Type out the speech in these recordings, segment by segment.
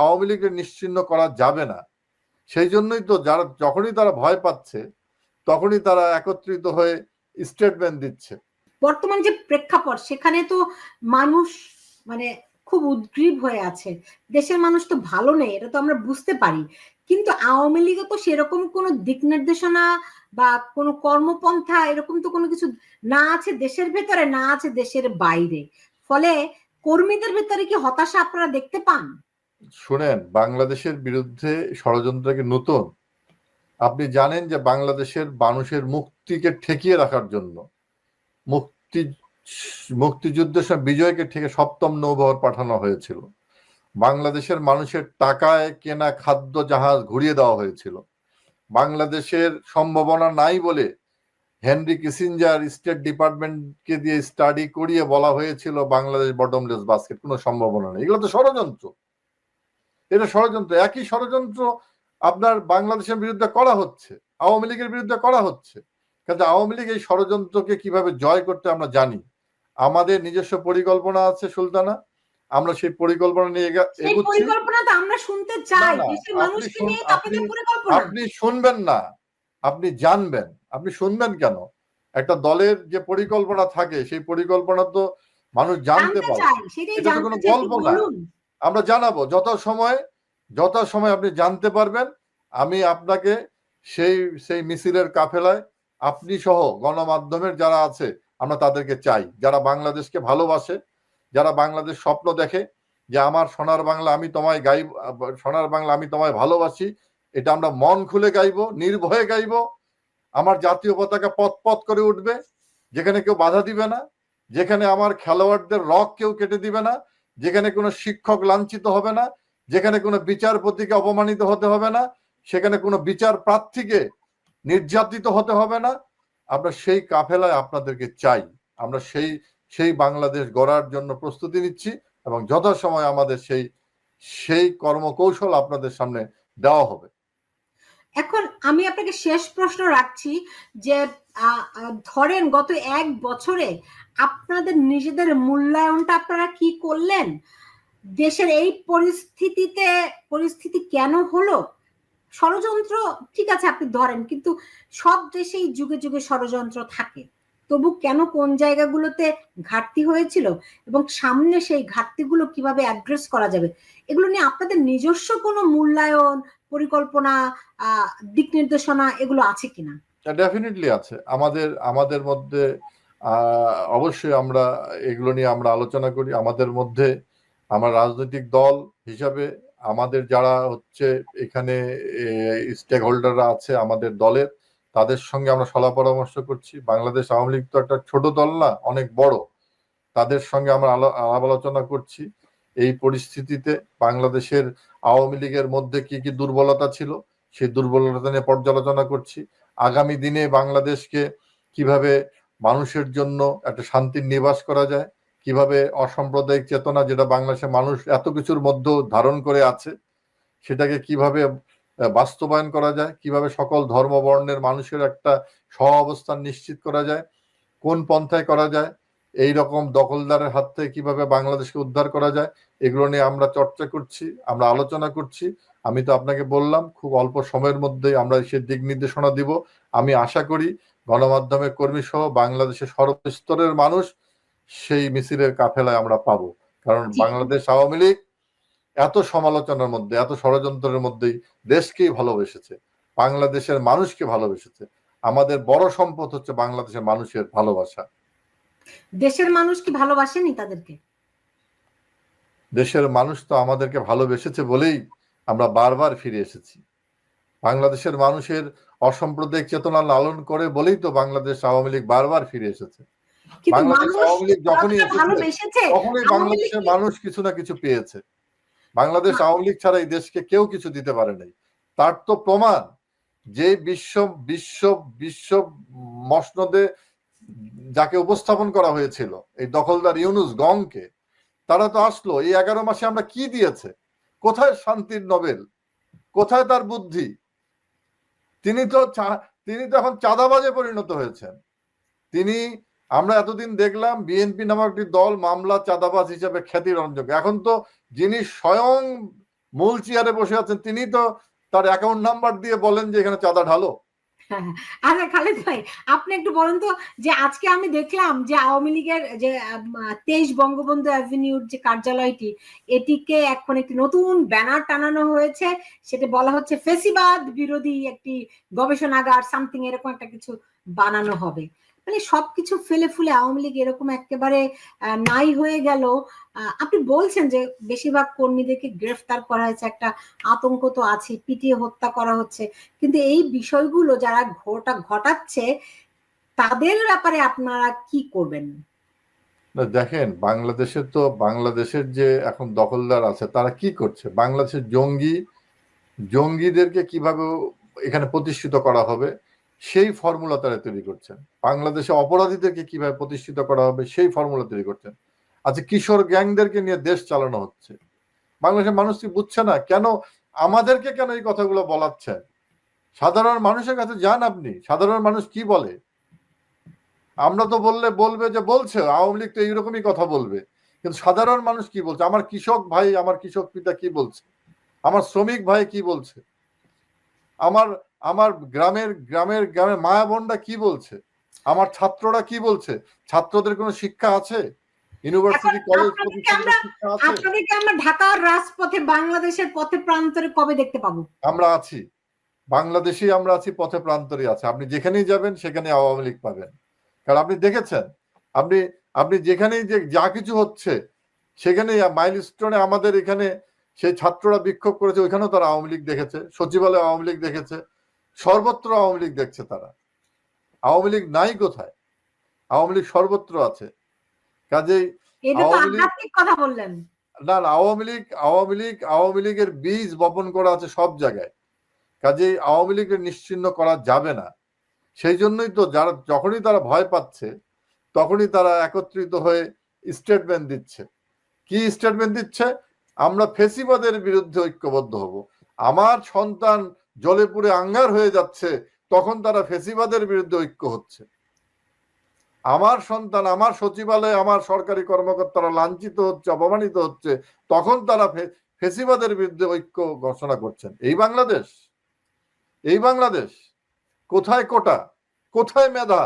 আওয়ামী লীগের নিশ্চিন্ন করা যাবে না। সেই জন্যই তো যারা, যখনই তারা ভয় পাচ্ছে, তখনই তারা একত্রিত হয়ে স্টেটমেন্ট দিচ্ছে। বর্তমান যে প্রেক্ষাপট, সেখানে তো মানুষ মানে খুব উদ্গ্রীব হয়ে আছে। দেশের মানুষ তো ভালো নেই, এটা তো আমরা বুঝতে পারি। কিন্তু আওয়ামী লীগে তো সেরকম কোনো দিক নির্দেশনা বা কোনো কর্মপন্থা এরকম তো কোনো কিছু না আছে দেশের ভেতরে, না আছে দেশের বাইরে। ফলে কর্মীদের ভেতরে কি হতাশা আপনারা দেখতে পান? শুনেন, বাংলাদেশের বিরুদ্ধে ষড়যন্ত্রকে নতুন। আপনি জানেন যে বাংলাদেশের মানুষের মুক্তিকে ঠেকিয়ে রাখার জন্য, মুক্তি মুক্তিযুদ্ধের সময় বিজয়কে ঠেকে সপ্তম নৌবহর পাঠানো হয়েছিল। বাংলাদেশের মানুষের টাকায় কেনা খাদ্য জাহাজ ঘুরিয়ে দেওয়া হয়েছিল। বাংলাদেশের সম্ভাবনা নাই বলে হেনরি কিসিঞ্জার স্টেট ডিপার্টমেন্টকে দিয়ে স্টাডি করিয়ে বলা হয়েছিল, বাংলাদেশ বটমলেস বাস্কেট। কোনো সম্ভাবনা নেই। এগুলো তো ষড়যন্ত্র। এটা ষড়যন্ত্র একই ষড়যন্ত্র আপনার বাংলাদেশের বিরুদ্ধে করা হচ্ছে আওয়ামী লীগের বিরুদ্ধে করা হচ্ছে। কাজে আওয়ামী লীগ এই ষড়যন্ত্রকে কীভাবে জয় করতে আমরা জানি? আমাদের নিজস্ব পরিকল্পনা আছে সুলতানা আমরা সেই পরিকল্পনা নিয়ে এগোচ্ছি। আপনি শুনবেন না আপনি জানবেন আপনি শুনবেন কেন? একটা দলের যে পরিকল্পনা থাকে সেই পরিকল্পনা তো মানুষ জানতে পারে। এটা কোনো গল্প না। আমরা জানাব, যত সময় যত সময় আপনি জানতে পারবেন, আমি আপনাকে সেই সেই মিছিলের কাফেলায়, আপনি সহ গণমাধ্যমের যারা আছে, আমরা তাদেরকে চাই। যারা বাংলাদেশকে ভালোবাসে, যারা বাংলাদেশ স্বপ্ন দেখে যে আমার সোনার বাংলা আমি তোমায় গাইব, সোনার বাংলা আমি তোমায় ভালোবাসি, এটা আমরা মন খুলে গাইব, নির্ভয়ে গাইব। আমার জাতীয় পতাকা পথ পথ করে উঠবে, যেখানে কেউ বাধা দিবে না, যেখানে আমার খেলোয়াড়দের রক কেউ কেটে দিবে না যেখানে কোনো শিক্ষক লাঞ্ছিত হবে না, যেখানে কোনো বিচারপতিকে অপমানিত হতে হবে না, সেখানে কোনো বিচার প্রার্থীকে নির্যাতিত হতে হবে না। আমরা সেই কাফেলায় আপনাদেরকে চাই। আমরা সেই সেই বাংলাদেশ গড়ার জন্য প্রস্তুতি নিচ্ছি এবং যথাসময় আমাদের সেই সেই কর্মকৌশল আপনাদের সামনে দেওয়া হবে। এখন আমি আপনাকে শেষ প্রশ্ন রাখছি যে ধরেন গত এক বছরে আপনাদের নিজেদের মূল্যায়নটা আপনারা কি করলেন? দেশের এই পরিস্থিতিতে, পরিস্থিতি কেন হলো? ষড়যন্ত্র, ঠিক আছে আপনি ধরেন, কিন্তু সব দেশেই যুগে যুগে ষড়যন্ত্র থাকে। তবু কেন কোন জায়গাগুলোতে ঘাটতি হয়েছিল এবং সামনে সেই ঘাটতিগুলো কীভাবে অ্যাড্রেস করা যাবে? এগুলো নিয়ে আপনাদের নিজস্ব কোনো মূল্যায়ন পরিকল্পনা দিক নির্দেশনা এগুলো আছে কিনা? ডেফিনেটলি আছে। আমাদের আমাদের মধ্যে অবশ্যই আমরা এগুলো নিয়ে আমরা আলোচনা করি। আমাদের মধ্যে আমার রাজনৈতিক দল হিসাবে আমাদের যারা হচ্ছে এখানে স্টেক হোল্ডাররা আছে আমাদের দলের, তাদের সঙ্গে আমরা সলা পরামর্শ করছি। বাংলাদেশ আওয়ামী লীগ তো একটা ছোট দল না, অনেক বড়। তাদের সঙ্গে আমরা আলো- আলাপ আলোচনা করছি। এই পরিস্থিতিতে বাংলাদেশের আওয়ামী লীগের মধ্যে কি কি দুর্বলতা ছিল, সেই দুর্বলতা নিয়ে পর্যালোচনা করছি। আগামী দিনে বাংলাদেশকে কীভাবে মানুষের জন্য একটা শান্তির নিবাস করা যায়, কীভাবে অসাম্প্রদায়িক চেতনা যেটা বাংলাদেশের মানুষ এত কিছুর মধ্যে ধারণ করে আছে, সেটাকে কীভাবে বাস্তবায়ন করা যায়, কীভাবে সকল ধর্ম বর্ণের মানুষের একটা সহ অবস্থান নিশ্চিত করা যায়, কোন পন্থায় করা যায় এই রকম দখলদারের হাত থেকে কীভাবে বাংলাদেশকে উদ্ধার করা যায় এগুলো নিয়ে আমরা চর্চা করছি আমরা আলোচনা করছি। আমি তো আপনাকে বললাম খুব অল্প সময়ের মধ্যেই আমরা সে দিক নির্দেশনা দিব। আমি আশা করি গণমাধ্যমের কর্মী সহ বাংলাদেশের সর্বস্তরের মানুষ সেই মিছিলের কাফেলায় আমরা পাবো। কারণ বাংলাদেশ আওয়ামী লীগ এত সমালোচনার মধ্যে এত ষড়যন্ত্রের মধ্যেই দেশকেই ভালোবেসেছে বাংলাদেশের মানুষকে ভালোবেসেছে। আমাদের বড় সম্পদ হচ্ছে বাংলাদেশের মানুষের ভালোবাসা। দেশের মানুষ কি ভালোবাসেনি তাদেরকে? দেশের মানুষ তো আমাদেরকে ভালোবেসেছে বলেই আমরা বারবার ফিরে এসেছি। বাংলাদেশের মানুষের অসাম্প্রদায়িক চেতনা লালন করে বলেই তো বাংলাদেশ আওয়ামী লীগ বারবার ফিরে এসেছে। বাংলাদেশ মানুষ আওয়ামী লীগ যখনই এসেছে তখনই বাংলাদেশের মানুষ কিছু না কিছু পেয়েছে। বাংলাদেশ আওয়ামী লীগ ছাড়া এই দেশকে কেউ কিছু দিতে পারে নাই। তার তো প্রমাণ যে বিশ্ব বিশ্ব বিশ্ব মসনদে যাকে উপস্থাপন করা হয়েছিল, এই দখলদার ইউনুস গংকে, তারা তো আসলো, এই এগারো মাসে আমরা কি দিয়েছে? কোথায় শান্তির নোবেল? কোথায় তার বুদ্ধি? তিনি তো তিনি তো এখন চাঁদাবাজে পরিণত হয়েছেন। তিনি, আমরা এতদিন দেখলাম বিএনপি নামক একটি দল মামলা চাঁদাবাজ হিসেবে খ্যাতি রঞ্জক এখন তো যিনি স্বয়ং মূল চেয়ারে বসে আছেন, তিনি তো তার অ্যাকাউন্ট নাম্বার দিয়ে বলেন যে এখানে চাঁদা ঢালো। আচ্ছা খালেদ ভাই, আপনি একটু বলেন তো যে আজকে আমি দেখলাম যে আওয়ামী লীগের যে তেইশ বঙ্গবন্ধু অ্যাভিনিউর যে কার্যালয়টি, এটিকে এখন একটি নতুন ব্যানার টানানো হয়েছে। সেটা বলা হচ্ছে ফেসিবাদ বিরোধী একটি গবেষণাগার, সামথিং এরকম একটা কিছু বানানো হবে। মানে সবকিছু ফেলে ফুলে আওয়ামী লীগ এরকম একেবারে নাই হয়ে গেল। আপনি বলছেন যে বেশিরভাগ কর্মীদেরকে গ্রেফতার করা হয়েছে, একটা আতঙ্ক তো আছে পিটিয়ে হত্যা করা হচ্ছে। কিন্তু এই বিষয়গুলো যারা ঘটা, ঘটাচ্ছে, তাদের ব্যাপারে আপনারা কি করবেন? দেখেন বাংলাদেশের তো, বাংলাদেশের যে এখন দখলদার আছে, তারা কি করছে? বাংলাদেশের জঙ্গি, জঙ্গিদেরকে কীভাবে এখানে প্রতিষ্ঠিত করা হবে? সেই ফর্মুলা তারা তৈরি করছেন। বাংলাদেশে অপরাধীদেরকে কীভাবে প্রতিষ্ঠিত করা হবে, সেই ফর্মুলা তৈরি করছেন। আচ্ছা কিশোর গ্যাংদেরকে নিয়ে দেশ চালানো হচ্ছে। বাংলাদেশের মানুষ কি বুঝছে না? কেন আমাদেরকে কেন এই কথাগুলো বলাচ্ছেন সাধারণ মানুষের কাছে যান আপনি। সাধারণ মানুষ কি বলে? আমরা তো বললে বলবে যে বলছে, আওয়ামী লীগ তো এইরকমই কথা বলবে। কিন্তু সাধারণ মানুষ কি বলছে? আমার কৃষক ভাই, আমার কৃষক পিতা কি বলছে? আমার শ্রমিক ভাই কি বলছে? আমার আমার গ্রামের গ্রামের গ্রামের মায়া বোনরা কি বলছে? আমার ছাত্ররা কি বলছে? ছাত্রদের কোনো শিক্ষা আছে? ইউনিভার্সিটি কলেজ আপনাদেরকে আমরা ঢাকার রাজপথে বাংলাদেশের পথে প্রান্তরে কবে দেখতে পাবো? আমরা আছি। বাংলাদেশেই আমরা আছি পথে প্রান্তরে আছে। আপনি যেখানেই যাবেন সেখানে আওয়ামী লীগ পাবেন। কারণ আপনি দেখেছেন আপনি আপনি যেখানেই যে যা কিছু হচ্ছে সেখানে মাইলস্টোনে আমাদের এখানে সেই ছাত্ররা বিক্ষোভ করেছে ওইখানেও তারা আওয়ামী লীগ দেখেছে সচিবালয় আওয়ামী লীগ দেখেছে সর্বত্র আওয়ামী লীগ দেখছে তারা। আওয়ামী লীগ নাই কোথায়? আওয়ামী লীগ সর্বত্র আছে। কাজেই কথা বললেন। না না আওয়ামী লীগ আওয়ামী লীগ আওয়ামী লীগের বীজ বপন করা আছে সব জায়গায়। কাজেই আওয়ামী লীগের নিশ্চিন্ন করা যাবে না। সেই জন্যই তো যারা যখনই তারা ভয় পাচ্ছে তখনই তারা একত্রিত হয়ে স্টেটমেন্ট দিচ্ছে। কি স্টেটমেন্ট দিচ্ছে? আমরা ফেসিবাদের বিরুদ্ধে ঐক্যবদ্ধ হব। আমার সন্তান জলে পুড়ে আঙ্গার হয়ে যাচ্ছে, তখন তারা ফেসিবাদের বিরুদ্ধে ঐক্য হচ্ছে। আমার সন্তান, আমার সচিবালয়ে, আমার সরকারি কর্মকর্তারা লাঞ্ছিত হচ্ছে, অপমানিত হচ্ছে, তখন তারা ফেসিবাদের বিরুদ্ধে ঐক্য ঘোষণা করছেন। এই বাংলাদেশ এই বাংলাদেশ, কোথায় কোটা? কোথায় মেধা?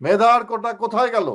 মেধার কোটা কোথায় গেল?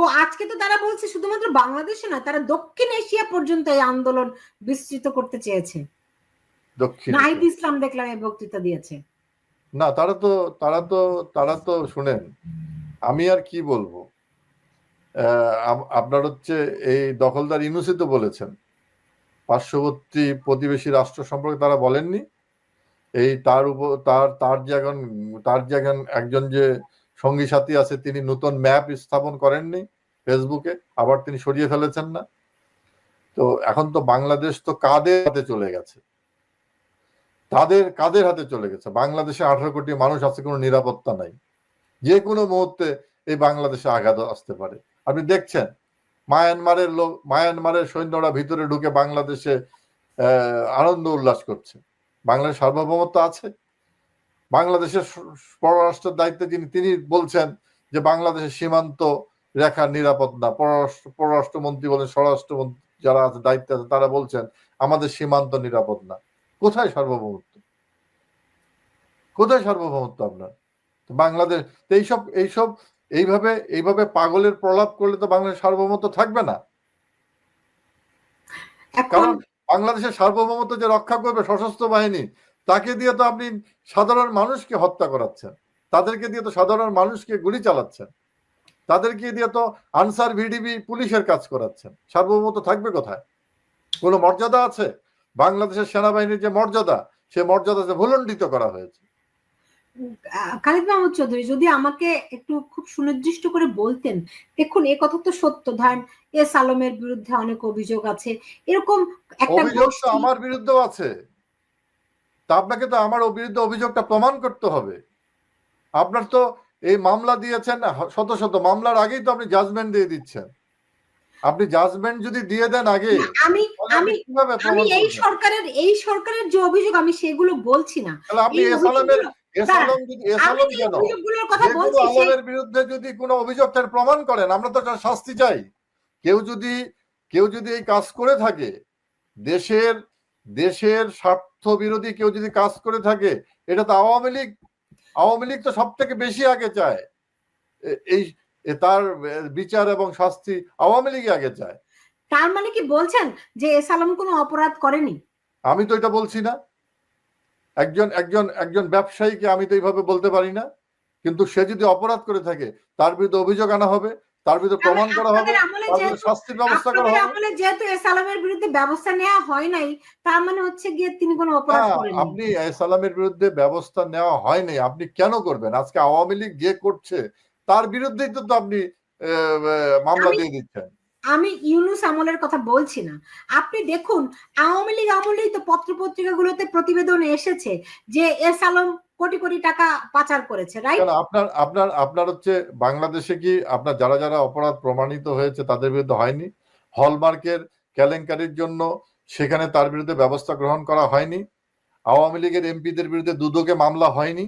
ও আজকে তো তারা বলছে শুধুমাত্র বাংলাদেশে না তারা দক্ষিণ এশিয়া পর্যন্ত এই আন্দোলন বিস্তৃত করতে চেয়েছে। নাহিদ ইসলাম দেখলাম এই বক্তৃতা দিয়েছে। না তারা তো তারা তো তারা তো শুনেন আমি আর কি বলব? আপনার হচ্ছে এই দখলদার ইউনুসি তো বলেছেন পার্শ্ববর্তী প্রতিবেশী রাষ্ট্র সম্পর্কে তারা বলেননি। এই তার উপর তার তার যে এখন তার যে এখন একজন যে সঙ্গী সাথী আছে, তিনি নতুন ম্যাপ স্থাপন করেননি ফেসবুকে আবার তিনি সরিয়ে ফেলেছেন না। তো এখন তো বাংলাদেশ তো কাদের হাতে চলে গেছে? তাদের, কাদের হাতে চলে গেছে? বাংলাদেশে আঠারো কোটি মানুষ আছে, কোনো নিরাপত্তা নাই। যে কোনো মুহূর্তে এই বাংলাদেশে আঘাত আসতে পারে। আপনি দেখছেন, মায়ানমারের লোক, মায়ানমারের সৈন্যরা ভিতরে ঢুকে বাংলাদেশে আনন্দ উল্লাস করছে। বাংলাদেশ সার্বভৌমত্ব আছে? বাংলাদেশের পররাষ্ট্রের দায়িত্বে যিনি তিনি বলছেন যে বাংলাদেশের সীমান্ত রেখার নিরাপদ না। পররাষ্ট্র পররাষ্ট্রমন্ত্রী বলেন স্বরাষ্ট্রমন্ত্রী যারা আছে দায়িত্বে আছে তারা বলছেন আমাদের সীমান্ত নিরাপদ না। কোথায় সার্বভৌমত্ব? কোথায় সার্বভৌমত্ব আপনার? বাংলাদেশ এইসব এইসব এইভাবে এইভাবে পাগলের প্রলাপ করলে তো বাংলাদেশ সার্বভৌমত্ব থাকবে না। কারণ বাংলাদেশের সার্বভৌমত্ব যে রক্ষা করবে সশস্ত্র বাহিনী তাকে দিয়ে তো আপনি সাধারণ মানুষকে হত্যা করাচ্ছেন। তাদেরকে দিয়ে তো সাধারণ মানুষকে গুলি চালাচ্ছেন। তাদেরকে দিয়ে তো আনসার ভিডিবি পুলিশের কাজ করাচ্ছেন। সার্বভৌমত্ব থাকবে কোথায়? কোনো মর্যাদা আছে? বাংলাদেশের সেনাবাহিনীর যে মর্যাদা সে মর্যাদা ভুলণ্ডিত করা হয়েছে। খালিদ মাহমুদ চৌধুরী যদি আমাকে একটু খুব সুনির্দিষ্ট করে বলতেন দেখুন এ কথা তো সত্য। ধান এস আলমের বিরুদ্ধে অনেক অভিযোগ আছে। এরকম একটা অভিযোগ তো আমার বিরুদ্ধেও আছে। তা আপনাকে তো আমার বিরুদ্ধে অভিযোগটা প্রমাণ করতে হবে। আপনার তো এই মামলা দিয়েছেন শত শত মামলার আগেই তো আপনি জাজমেন্ট দিয়ে দিচ্ছেন। আপনি জাজমেন্ট যদি দিয়ে দেন আগে আমি আমি আমি এই সরকারের এই সরকারের যে অভিযোগ আমি সেগুলো বলছি না। তাহলে আপনি এসালামের এসালাম যদি এসালাম কেন? আলমের বিরুদ্ধে যদি কোনো অভিযোগ তার প্রমাণ করেন আমরা তো শাস্তি চাই। কেউ যদি কেউ যদি এই কাজ করে থাকে দেশের দেশের স্বার্থ বিরোধী কেউ যদি কাজ করে থাকে এটা তো আওয়ামী লীগ। আওয়ামী লীগ তো সব থেকে বেশি আগে চায়। এই তার বিচার এবং শাস্তি আওয়ামী লীগ আগে চায়। তার মানে কি বলছেন যে এস আলম কোনো অপরাধ করেনি? আমি তো এটা বলছি না। একজন একজন একজন ব্যবসায়ীকে আমি তো এইভাবে বলতে পারি না। কিন্তু সে যদি অপরাধ করে থাকে তার বিরুদ্ধে অভিযোগ আনা হবে। তার বিরুদ্ধে প্রমাণ করা হবে শাস্তির ব্যবস্থা করা হবে। আমলে যেহেতু বিরুদ্ধে ব্যবস্থা নেওয়া হয় নাই তার মানে হচ্ছে গিয়ে তিনি কোনো অপরাধ করেনি আপনি বিরুদ্ধে ব্যবস্থা নেওয়া হয়নি আপনি কেন করবেন? আজকে আওয়ামী লীগ যে করছে তার বিরুদ্ধেই তো আপনি মামলা দিয়ে দিচ্ছেন। আমি ইউনুস আমলের কথা বলছি না। আপনি দেখুন আওয়ামী লীগ আমলেই তো পত্র পত্রিকাগুলোতে প্রতিবেদন এসেছে যে এস আলম কোটি কোটি টাকা পাচার করেছে রাইট আপনার আপনার আপনার হচ্ছে বাংলাদেশে কি আপনার যারা যারা অপরাধ প্রমাণিত হয়েছে তাদের বিরুদ্ধে হয়নি? হলমার্কের কেলেঙ্কারির জন্য সেখানে তার বিরুদ্ধে ব্যবস্থা গ্রহণ করা হয়নি? আওয়ামী লীগের এমপিদের বিরুদ্ধে দুদকে মামলা হয়নি?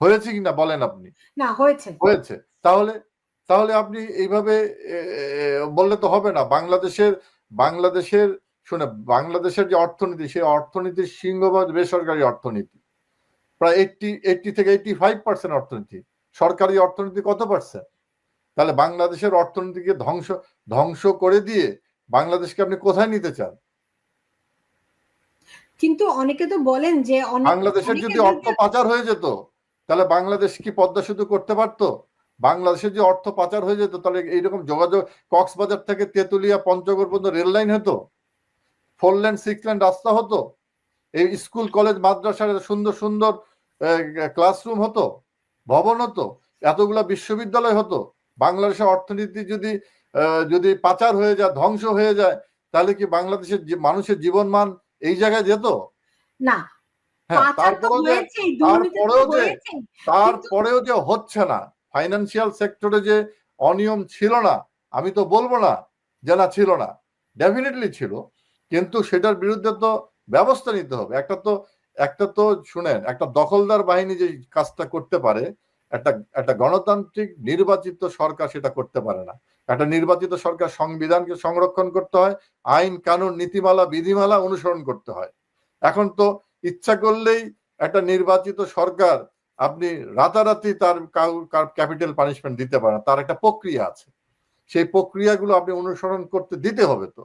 হয়েছে কিনা বলেন আপনি? না হয়েছে। হয়েছে। তাহলে তাহলে আপনি এইভাবে বললে তো হবে না। বাংলাদেশের বাংলাদেশের শুনে বাংলাদেশের যে অর্থনীতি সেই অর্থনীতির সিংহভাগ বেসরকারি অর্থনীতি। প্রায় এইটটি এইটটি থেকে এইটটি ফাইভ পার্সেন্ট অর্থনীতি। সরকারি অর্থনীতি কত পার্সেন্ট তাহলে বাংলাদেশের অর্থনীতিকে ধ্বংস ধ্বংস করে দিয়ে বাংলাদেশকে আপনি কোথায় নিতে চান? কিন্তু অনেকে তো বলেন যে বাংলাদেশের যদি অর্থ পাচার হয়ে যেত তাহলে বাংলাদেশ কি পদ্মা সেতু করতে পারতো? বাংলাদেশের যে অর্থ পাচার হয়ে যেত তাহলে এইরকম যোগাযোগ কক্সবাজার থেকে তেতুলিয়া পঞ্চগড় পর্যন্ত রেল লাইন হতো? ফোর লেন সিক্স লেন রাস্তা হতো? এই স্কুল কলেজ মাদ্রাসার সুন্দর সুন্দর ক্লাসরুম হতো ভবন হতো এতগুলা বিশ্ববিদ্যালয় হতো। বাংলাদেশের অর্থনীতি যদি যদি পাচার হয়ে যায় ধ্বংস হয়ে যায় তাহলে কি বাংলাদেশের মানুষের জীবনমান এই জায়গায় যেত? না। হ্যাঁ তারপরেও যে তারপরেও যে- তারপরেও যে হচ্ছে না ফাইন্যান্সিয়াল সেক্টরে যে অনিয়ম ছিল না আমি তো বলব না যে না ছিল না ডেফিনেটলি ছিল। কিন্তু সেটার বিরুদ্ধে তো ব্যবস্থা নিতে হবে। একটা তো একটা তো শুনেন, একটা দখলদার বাহিনী যে কাজটা করতে পারে, একটা একটা গণতান্ত্রিক নির্বাচিত সরকার সেটা করতে পারে না। একটা নির্বাচিত সরকার সংবিধানকে সংরক্ষণ করতে হয়, আইন, কানুন, নীতিমালা, বিধিমালা অনুসরণ করতে হয়। এখন তো ইচ্ছা করলেই একটা নির্বাচিত সরকার আপনি রাতারাতি তার ক্যাপিটাল পানিশমেন্ট দিতে পারেন, তার একটা প্রক্রিয়া আছে। সেই প্রক্রিয়াগুলো আপনি অনুসরণ করতে দিতে হবে তো।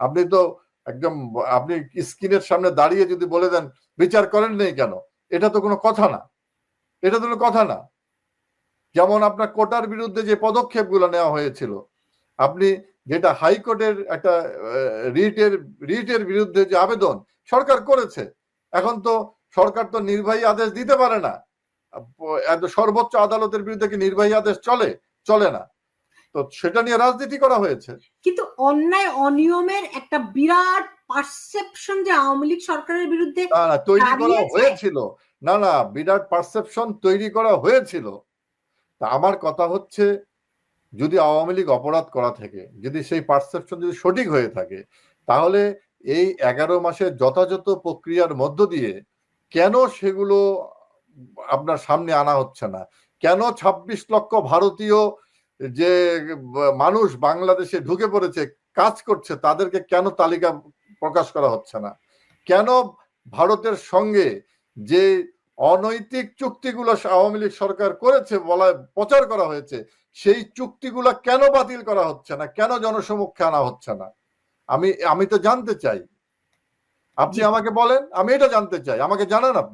আপনি তো একদম, আপনি স্ক্রিনের সামনে দাঁড়িয়ে যদি বলে দেন, বিচার করেন নেই কেন? এটা তো কোনো কথা না। এটা তো কথা না। যেমন আপনার কোটার বিরুদ্ধে যে পদক্ষেপগুলো নেওয়া হয়েছিল, আপনি যেটা হাইকোর্টের একটা রিটের রিটের বিরুদ্ধে যে আবেদন, সরকার করেছে। এখন তো সরকার তো নির্বাহী আদেশ দিতে পারে না। সর্বোচ্চ আদালতের বিরুদ্ধে কি নির্বাহী আদেশ চলে? চলে না। তো সেটা নিয়ে রাজনীতি করা হয়েছে। কিন্তু অন্যায় অনিয়মের একটা বিরাট পারসেপশন যে আওয়ামী লীগ সরকারের বিরুদ্ধে তৈরি করা হয়েছিল। না না বিরাট পারসেপশন তৈরি করা হয়েছিল। তা আমার কথা হচ্ছে যদি আওয়ামী লীগ অপরাধ করা থাকে যদি সেই পারসেপশন যদি সঠিক হয়ে থাকে তাহলে এই এগারো মাসের যথাযথ প্রক্রিয়ার মধ্য দিয়ে কেন সেগুলো আপনার সামনে আনা হচ্ছে না? কেন ২৬ লক্ষ ভারতীয় যে মানুষ বাংলাদেশে ঢুকে পড়েছে কাজ করছে তাদেরকে কেন তালিকা প্রকাশ করা হচ্ছে না? কেন ভারতের সঙ্গে যে অনৈতিক চুক্তিগুলো আওয়ামী লীগ সরকার করেছে বলা প্রচার করা হয়েছে সেই চুক্তিগুলো কেন বাতিল করা হচ্ছে না? কেন জনসমক্ষে আনা হচ্ছে না? আমি আমি তো জানতে চাই। আপনি আমাকে বলেন আমি এটা জানতে চাই। আমাকে জানান আপনি।